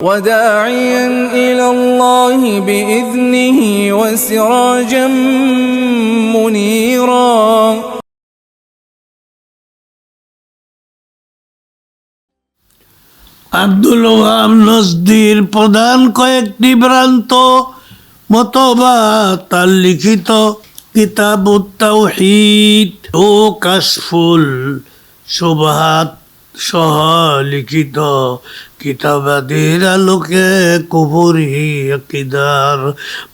وداعيا إلى الله بإذنه وسراجا منيرا আব্দুল ওহাব নজদির প্রধান কয়েকটি ভ্রান্ত মতবাদ তার লিখিত কিতাব তাওহীদ ও কাশফুল সুবহাত সহ লিখিত কিতাবাদের আলোকে কুবুরি আকিদার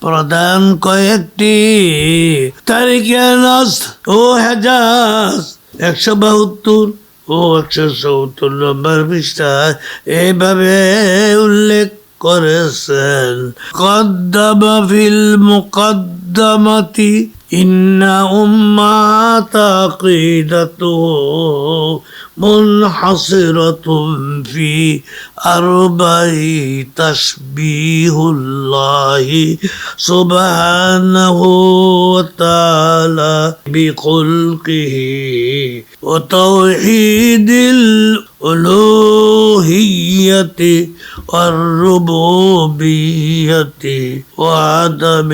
প্রধান কয়েকটি। তারিখে নস ও হেজাজ। একশো বাহাত্তর ও একশো সত্তর নম্বর পৃষ্ঠায় এইভাবে উল্লেখ করেছেন। কদ্দামা ফিল মুকদ্দামাতি إن أمة عقيدته منحصرة في أربع تشبيه الله سبحانه وتعالى بخلقه وتوحيد الألوهية والربوبية وعدم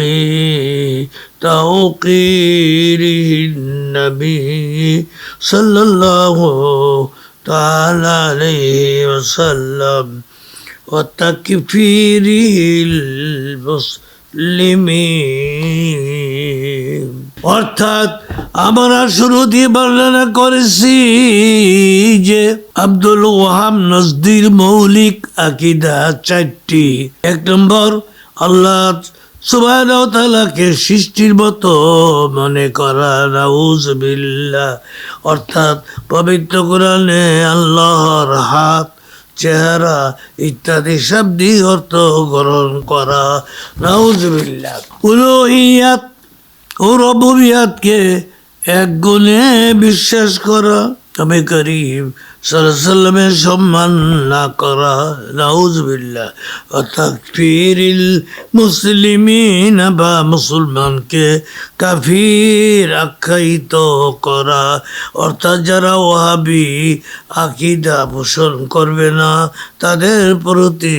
توقيره النبي صلى الله تعالى عليه وسلم وتكفيره المسلمين. অর্থাৎ আমরা শুরুতে বর্ণনা করেছি যে আব্দুল ওহাম নজদির মৌলিক আকিদা চারটি। এক নম্বর, আল্লাহ সুবাহকে সৃষ্টির মতো মনে করা নাউজবিল্লাহ অর্থাৎ পবিত্র কোরআনে আল্লাহর হাত, চেহারা ইত্যাদি শব্দই অর্থ গ্রহণ করা নাউজবিল্লাহ উলুহিয়াত ও রবুবিয়াতকে এক গুণে বিশ্বাস করা। তবে করিম সাল্লামের সম্মান না করা নাউজবিল্লা অর্থাৎ ফিরিল মুসলিমিন বা মুসলমানকে কাফির আখ্যায়িত করা। অর্থাৎ যারা ওহাবি আকিদা পোষণ করবে না, তাদের প্রতি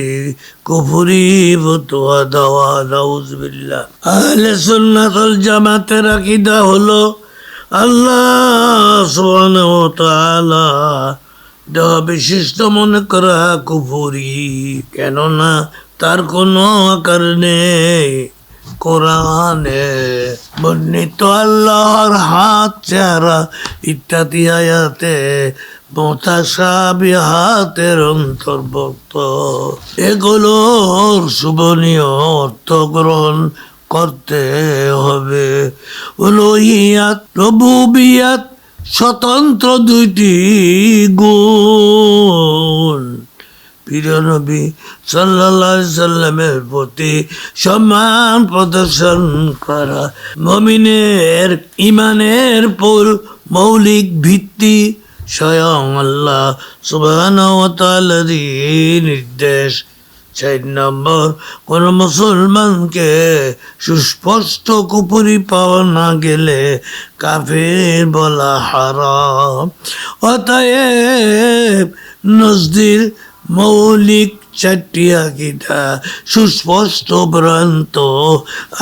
কুফুরি ফতুয়া দেওয়া নাউজবিল্লা আহলে সুন্নাতুল জামাতের আকিদা হলো আল্লাহ তাআলা দেহ বিশিষ্ট মনে করা কুফুরি। কেননা তার কোনো আকার নেই। কোরআনে বর্ণিত আল্লাহর হাত, চেহারা ইত্যাদি আয়াতে মোতাসাবিহাতের অন্তর্ভুক্ত। এগুলোর শুভনীয় অর্থ গ্রহণ করতে হবে। উলুহিয়াত রবুবিয়াত, স্বতন্ত্র দুইটি গুণ। প্রিয় নবী সাল্লামের প্রতি সম্মান প্রদর্শন করা মমিনের ইমানের পর মৌলিক ভিত্তি স্বয়ং আল্লাহ সুবাহ নির্দেশ। চার নম্বর কোন মুসলমানকে সুস্পষ্ট কুপুরি পাওয়া না গেলে কাফের বলা হারাম। অতএব নজদির মৌলিক চারটি আকিদা, সুস্পষ্ট ভ্রান্ত,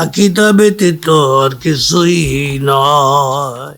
আকিদা ব্যতীত আর কিছুই নয়।